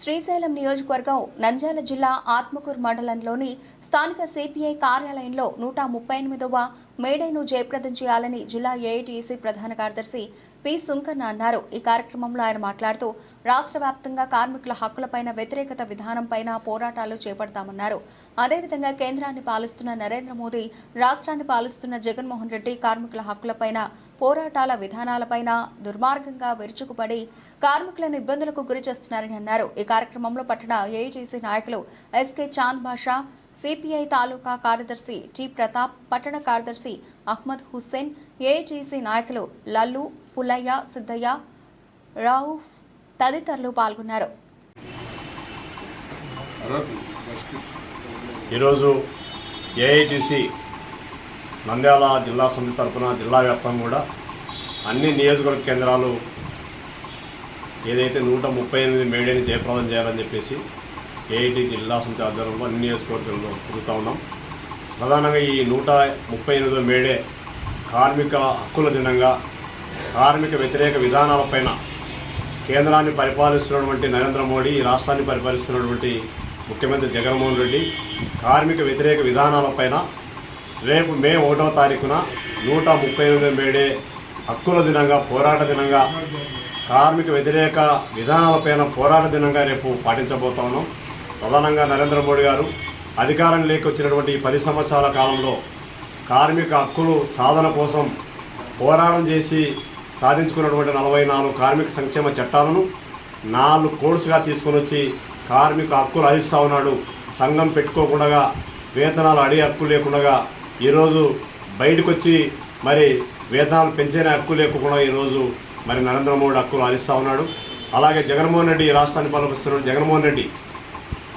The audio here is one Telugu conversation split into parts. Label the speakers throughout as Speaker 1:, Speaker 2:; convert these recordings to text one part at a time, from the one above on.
Speaker 1: శ్రీశైలం నియోజకవర్గం నంద్యాల జిల్లా ఆత్మకూరు మండలంలోని స్థానిక సిపిఐ కార్యాలయంలో నూట ముప్పై ఎనిమిదవ మేడైను జయప్రదం చేయాలని జిల్లా ఏఐటీసీ ప్రధాన కార్యదర్శి పి సుంకన్న అన్నారు. ఈ కార్యక్రమంలో ఆయన మాట్లాడుతూ రాష్ట్ర వ్యాప్తంగా కార్మికుల హక్కులపైన వ్యతిరేకత విధానంపైన పోరాటాలు చేపడతామన్నారు. అదేవిధంగా కేంద్రాన్ని పాలిస్తున్న నరేంద్ర మోదీ రాష్ట్రాన్ని పాలిస్తున్న జగన్మోహన్ రెడ్డి కార్మికుల హక్కులపైన పోరాటాల విధానాలపైన దుర్మార్గంగా విరుచుకుపడి కార్మికులను ఇబ్బందులకు గురి చేస్తున్నారని అన్నారు. ఈ కార్యక్రమంలో పట్టణ ఏఐటీసీ నాయకులు ఎస్కే చాంద్ భాషా సిపిఐ తాలూకా కార్యదర్శి టి ప్రతాప్ పట్టణ కార్యదర్శి అహ్మద్ హుస్సేన్ ఏఐటీసీ నాయకులు లల్లు పుల్లయ్య సిద్దయ్య రావు తదితరులు పాల్గొన్నారు.
Speaker 2: ఈరోజు ఏఐటిసి నంద్యాల జిల్లా సమితి తరఫున జిల్లా వ్యాప్తంగా కూడా అన్ని నియోజకవర్గ కేంద్రాలు ఏదైతే నూట ముప్పై ఎనిమిది మేడేని జయప్రదం చేయాలని చెప్పేసి ఏఐటి జిల్లా సమితి ఆధ్వర్యంలో అన్ని నియోజకవర్గాల్లో తిరుగుతూ ఉన్నాం. ప్రధానంగా ఈ నూట ముప్పై ఎనిమిదో మేడే కార్మిక హక్కుల దినంగా కార్మిక వ్యతిరేక విధానాలపైన కేంద్రాన్ని పరిపాలిస్తున్నటువంటి నరేంద్ర మోడీ రాష్ట్రాన్ని పరిపాలిస్తున్నటువంటి ముఖ్యమంత్రి జగన్మోహన్ రెడ్డి కార్మిక వ్యతిరేక విధానాలపైన రేపు మే ఒకటో తారీఖున నూట ముప్పై ఎనిమిది మేడే హక్కుల దినంగా పోరాట దినంగా కార్మిక వ్యతిరేక విధానాలపైన పోరాట దినంగా రేపు పాటించబోతా ఉన్నాం. ప్రధానంగా నరేంద్ర మోడీ గారు అధికారం వచ్చినటువంటి ఈ పది సంవత్సరాల కాలంలో కార్మిక హక్కులు సాధన కోసం పోరాటం చేసి సాధించుకున్నటువంటి నలభై నాలుగు కార్మిక సంక్షేమ చట్టాలను నాలుగు కోర్సుగా తీసుకొని వచ్చి కార్మిక హక్కులు అరిస్తా ఉన్నాడు. సంఘం పెట్టుకోకుండా వేతనాలు అడిగే హక్కు లేకుండా ఈరోజు బయటకు వచ్చి మరి వేతనాలు పెంచే హక్కు లేకుండా ఈరోజు మరి నరేంద్ర మోడీ హక్కులు ఆలిస్తూ ఉన్నాడు. అలాగే జగన్మోహన్ రెడ్డి ఈ రాష్ట్రాన్ని పాలపరుస్తున్నాడు జగన్మోహన్ రెడ్డి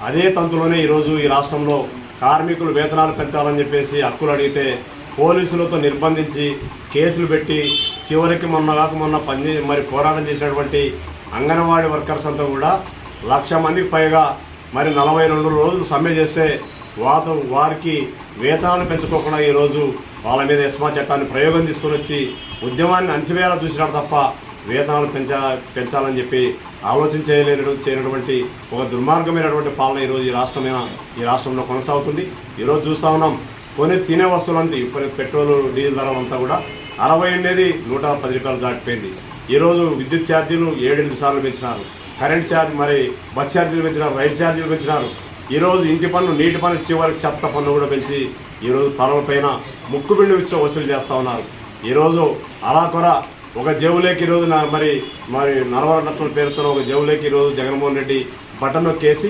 Speaker 2: అదే తంతులోనే ఈరోజు ఈ రాష్ట్రంలో కార్మికులు వేతనాలు పెంచాలని చెప్పేసి హక్కులు అడిగితే పోలీసులతో నిర్బంధించి కేసులు పెట్టి చివరికి మొన్న కాక మొన్న పని మరి పోరాటం చేసినటువంటి అంగన్వాడీ వర్కర్స్ అంతా కూడా లక్ష మందికి పైగా మరి నలభై రెండు రోజులు సమ్మె చేస్తే వారు వారికి వేతనాలు పెంచుకోకుండా ఈరోజు వాళ్ళ మీద ఎస్మా చట్టాన్ని ప్రయోగం తీసుకొని వచ్చి ఉద్యమాన్ని అంచివేయాల చూసినారు తప్ప వేతనాలు పెంచా పెంచాలని చెప్పి ఆలోచన చేయలేని చేయనటువంటి ఒక దుర్మార్గమైనటువంటి పాలన ఈరోజు ఈ రాష్ట్రమైన ఈ రాష్ట్రంలో కొనసాగుతుంది. ఈరోజు చూస్తూ ఉన్నాం కొన్ని తినే వస్తువులంతా ఇప్పుడు పెట్రోల్ డీజిల్ ధర అంతా కూడా అరవై ఉండేది నూట పది రూపాయలు దాటిపోయింది. ఈరోజు విద్యుత్ ఛార్జీలు ఏడెనిమిది సార్లు పెంచినారు. కరెంట్ ఛార్జ్ మరి బస్ ఛార్జీలు పెంచినారు రైలు ఛార్జీలు పెంచినారు. ఈరోజు ఇంటి పన్ను నీటి పన్ను చివరికి చెత్త పన్ను కూడా పెంచి ఈరోజు పనుల పైన ముక్కు పిండి విచ్చ వసూలు చేస్తూ ఉన్నారు. ఈరోజు అలా కూడా ఒక జేబులేకి ఈరోజు నా మరి మరి నరవరత్నం పేరుతో ఒక జేబులోకి ఈరోజు జగన్మోహన్ రెడ్డి బటన్ నొక్కేసి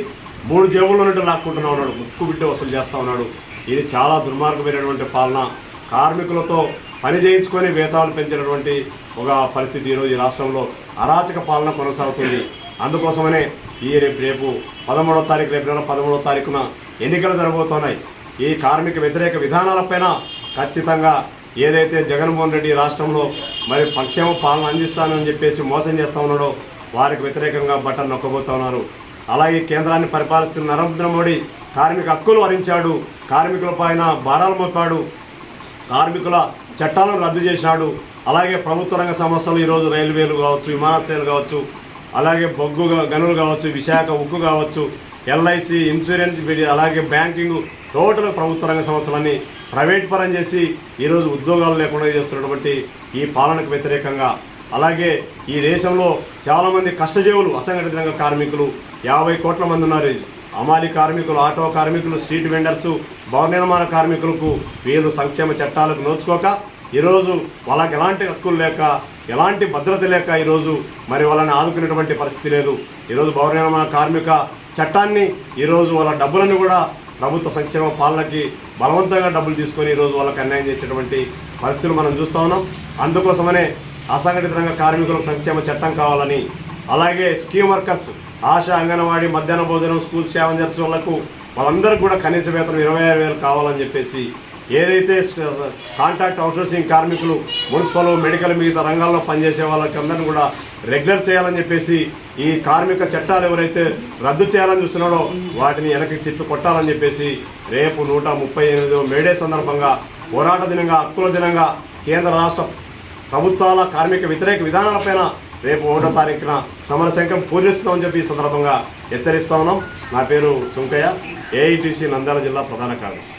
Speaker 2: మూడు జేబుల్లో నుండి లాక్కుంటున్నా ఉన్నాడు. ముక్కు బిడ్డ వసూలు చేస్తూ ఉన్నాడు. ఇది చాలా దుర్మార్గమైనటువంటి పాలన. కార్మికులతో పని చేయించుకొని వేతనాలు పెంచినటువంటి ఒక పరిస్థితి ఈరోజు ఈ రాష్ట్రంలో అరాచక పాలన కొనసాగుతుంది. అందుకోసమనే ఈ రేపు రేపు పదమూడవ తారీఖు రేపు నెల పదమూడవ తారీఖున ఎన్నికలు జరగబోతున్నాయి. ఈ కార్మిక వ్యతిరేక విధానాలపైన ఖచ్చితంగా ఏదైతే జగన్మోహన్ రెడ్డి రాష్ట్రంలో మరి పక్షేమ పాలన అందిస్తానని చెప్పేసి మోసం చేస్తూ ఉన్నాడో వారికి వ్యతిరేకంగా బటన్ నొక్కబోతా ఉన్నారు. అలాగే కేంద్రాన్ని పరిపాలిస్తున్న నరేంద్ర మోడీ కార్మిక హక్కులు వరించాడు కార్మికుల పైన భారాలు మోపాడు కార్మికుల చట్టాలను రద్దు చేసినాడు అలాగే ప్రభుత్వ రంగ సంస్థలు ఈరోజు రైల్వేలు కావచ్చు విమానాశ్రయాలు కావచ్చు అలాగే బొగ్గు గనులు కావచ్చు విశాఖ ఉక్కు కావచ్చు ఎల్ఐసి ఇన్సూరెన్స్ అలాగే బ్యాంకింగ్ టోటల్ ప్రభుత్వ రంగ సంస్థలన్నీ ప్రైవేట్ పరం చేసి ఈరోజు ఉద్యోగాలు లేకుండా చేస్తున్నటువంటి ఈ పాలనకు వ్యతిరేకంగా అలాగే ఈ దేశంలో చాలామంది కష్టజీవులు అసంఘటిత రంగ కార్మికులు యాభై కోట్ల మంది ఉన్నారు. అమాలి కార్మికులు ఆటో కార్మికులు స్ట్రీట్ వెండర్స్ భవన నిర్మాణ కార్మికులకు వీళ్ళు సంక్షేమ చట్టాలకు నోచుకోక ఈరోజు వాళ్ళకి ఎలాంటి హక్కులు లేక ఎలాంటి భద్రత లేక ఈరోజు మరి వాళ్ళని ఆదుకునేటువంటి పరిస్థితి లేదు. ఈరోజు భవన నిర్మాణ కార్మిక చట్టాన్ని ఈరోజు వాళ్ళ డబ్బులను కూడా ప్రభుత్వ సంక్షేమ పాలనకి బలవంతంగా డబ్బులు తీసుకొని ఈరోజు వాళ్ళకి అన్యాయం చేసేటువంటి పరిస్థితులు మనం చూస్తూ ఉన్నాం. అందుకోసమనే అసంఘటిత రంగ కార్మికులకు సంక్షేమ చట్టం కావాలని అలాగే స్కీమ్ వర్కర్స్ ఆశ అంగన్వాడీ మధ్యాహ్న భోజనం స్కూల్ సేవెంజర్స్ వాళ్ళకు వాళ్ళందరికీ కూడా కనీస వేతనం ఇరవై ఆరు వేలు కావాలని చెప్పేసి ఏదైతే కాంట్రాక్ట్ అవుట్సోర్సింగ్ కార్మికులు మున్సిపల్ మెడికల్ మిగతా రంగాల్లో పనిచేసే వాళ్ళకి అందరిని కూడా రెగ్యులర్ చేయాలని చెప్పేసి ఈ కార్మిక చట్టాలు ఎవరైతే రద్దు చేయాలని చూస్తున్నాడో వాటిని వెనక్కి తిప్పి కొట్టాలని చెప్పేసి రేపు నూట ముప్పై ఎనిమిదో మేడే సందర్భంగా పోరాట దినంగా హక్కుల దినంగా కేంద్ర రాష్ట్ర ప్రభుత్వాల కార్మిక వ్యతిరేక విధానాలపైన రేపు ఒకటో తారీఖున సమరశంఖం పూజిస్తామని చెప్పి ఈ సందర్భంగా హెచ్చరిస్తా ఉన్నాం. నా పేరు సుంకయ్య ఏఐటీసీ నంద్యాల జిల్లా ప్రధాన కార్యదర్శి.